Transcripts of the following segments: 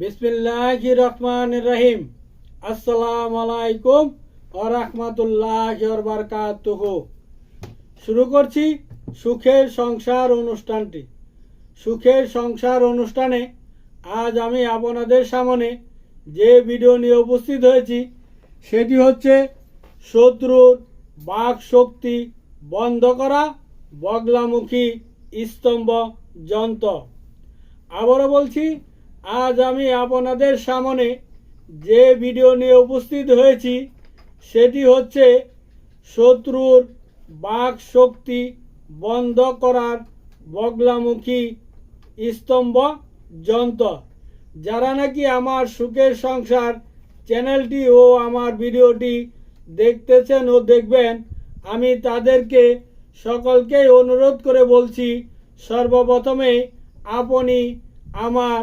বিসমিল্লাহ রহমান রহিম আসসালাম আলাইকুম ও রহমতুল্লাহ বারকাতুহ। শুরু করছি সুখের সংসার অনুষ্ঠানটি। সুখের সংসার অনুষ্ঠানে আজ আমি আপনাদের সামনে যে ভিডিও নিয়ে উপস্থিত হয়েছি, সেটি হচ্ছে শত্রুর বাক শক্তি বন্ধ করা বগলামুখী স্তম্ভ যন্ত্র। আবারও বলছি আজ আমি আপনাদের সামনে যে ভিডিও নিয়ে উপস্থিত হয়েছি, সেটি হচ্ছে শত্রুর বাক শক্তি বন্ধ করার বগলামুখী স্তম্ভ যন্ত্র। যারা নাকি আমার সুখের সংসার চ্যানেলটি ও আমার ভিডিওটি দেখতেছেন ও দেখবেন, আমি তাদেরকে সকলকেই অনুরোধ করে বলছি, সর্বপ্রথমে আপনি আমার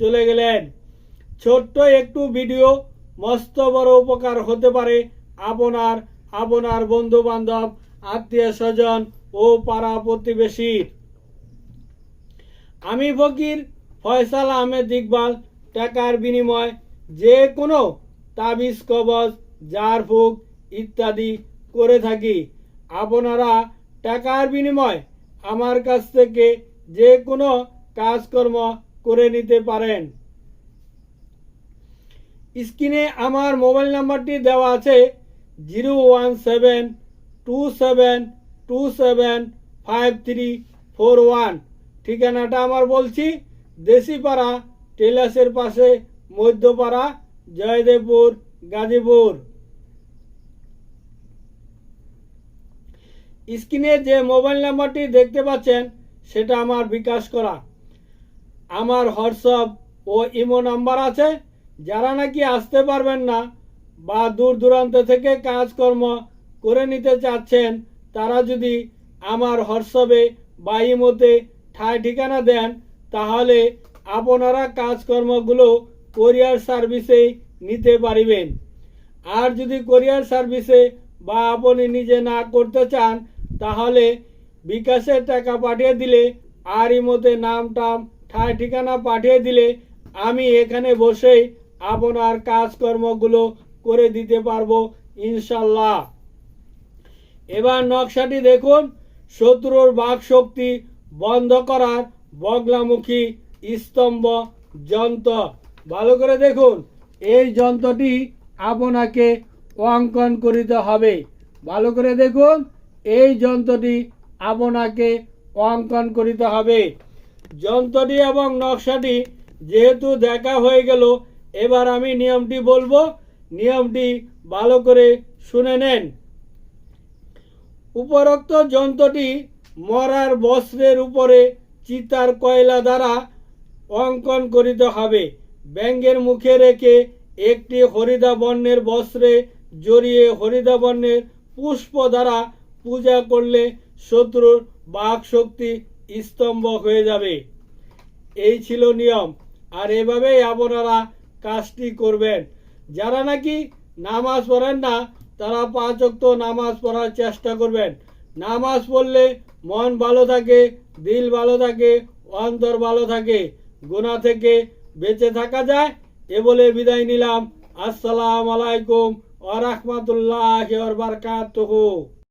চলে গেলেন। ছোট্ট একটু ভিডিও, মস্ত বড় উপকার হতে পারে আপনার আপনার বন্ধু বান্ধব আত্মীয় স্বজন ও পাড়া প্রতিবেশীর। আমি ফকির ফয়সাল আহমেদ ইকবাল, টাকার বিনিময়, যে কোনো তাবিজ, কবজ জারফুক ইত্যাদি করে থাকি। আপনারা টাকার বিনিময় আমার কাছ থেকে যে কোনো কাজকর্ম করে নিতে পারেন। স্ক্রিনে আমার মোবাইল নাম্বারটি দেওয়া আছে zero one seven two seven two seven five three four one. ঠিকানাটা আমার বলছি, দেশিপাড়া টেলাসের পাশে মধ্যপাড়া, জয়দেবপুর, গাজীপুর। স্ক্রিনে যে মোবাইল নাম্বারটি দেখতে পাচ্ছেন, সেটা আমার বিকাশ করা। আমার হোয়াটসঅ্যাপ ও ইমো নাম্বার আছে। যারা নাকি আসতে পারবেন না বা দূর দূরান্ত থেকে কাজকর্ম করে নিতে চাচ্ছেন, তারা যদি আমার হোয়াটসঅ্যাপে বা ইমোতে ঠায় ঠিকানা দেন, তাহলে আপনারা কাজকর্মগুলো কোরিয়ার সার্ভিসেই নিতে পারিবেন। আর যদি কোরিয়ার সার্ভিসে বা আপনি নিজে না করতে চান, তাহলে বিকাশের টাকা পাঠিয়ে দিলে আর ইমোতে নাম, টাম ঠায় ঠিকানা পাঠিয়ে দিলে আমি এখানে বসেই আপনার কাজকর্মগুলো করে দিতে পারব ইনশাল্লাহ এবার নকশাটি দেখুন। শত্রুর বাক শক্তি বন্ধ করার বগলামুখী স্তম্ভ যন্ত্র। ভালো করে দেখুন, এই যন্ত্রটি আপনাকে অঙ্কন করিতে হবে। ভালো করে দেখুন, এই যন্ত্রটি আপনাকে অঙ্কন করিতে হবে। যন্ত্রটি এবং নকশাটি যেহেতু দেখা হয়ে গেল, এবার আমি নিয়মটি বলব। নিয়মটি ভালো করে শুনে নেন। উপরোক্ত যন্ত্রটি মরার বস্ত্রের উপরে চিতার কয়লা দ্বারা অঙ্কন করিতে হবে। ব্যাঙ্গের মুখে রেখে একটি হরিদা বর্ণের বস্ত্রে জড়িয়ে হরিদা বর্ণের পুষ্প দ্বারা পূজা করলে শত্রুর বাক শক্তি স্তম্ভ হয়ে যাবে। এই ছিল নিয়ম। আর এভাবেই আপনারা কাজটি করবেন। যারা নাকি নামাজ পড়েন না, তারা পাঁচ অক্ত নামাজ পড়ার চেষ্টা করবেন। নামাজ পড়লে মন ভালো থাকে, দিল ভালো থাকে, অন্তর ভালো থাকে গুণা থেকে বেঁচে থাকা যায়। এ বলে বিদায় নিলাম। আসসালাম আলাইকুম ওয়া রাহমাতুল্লাহি ওয়া বারাকাতুহু।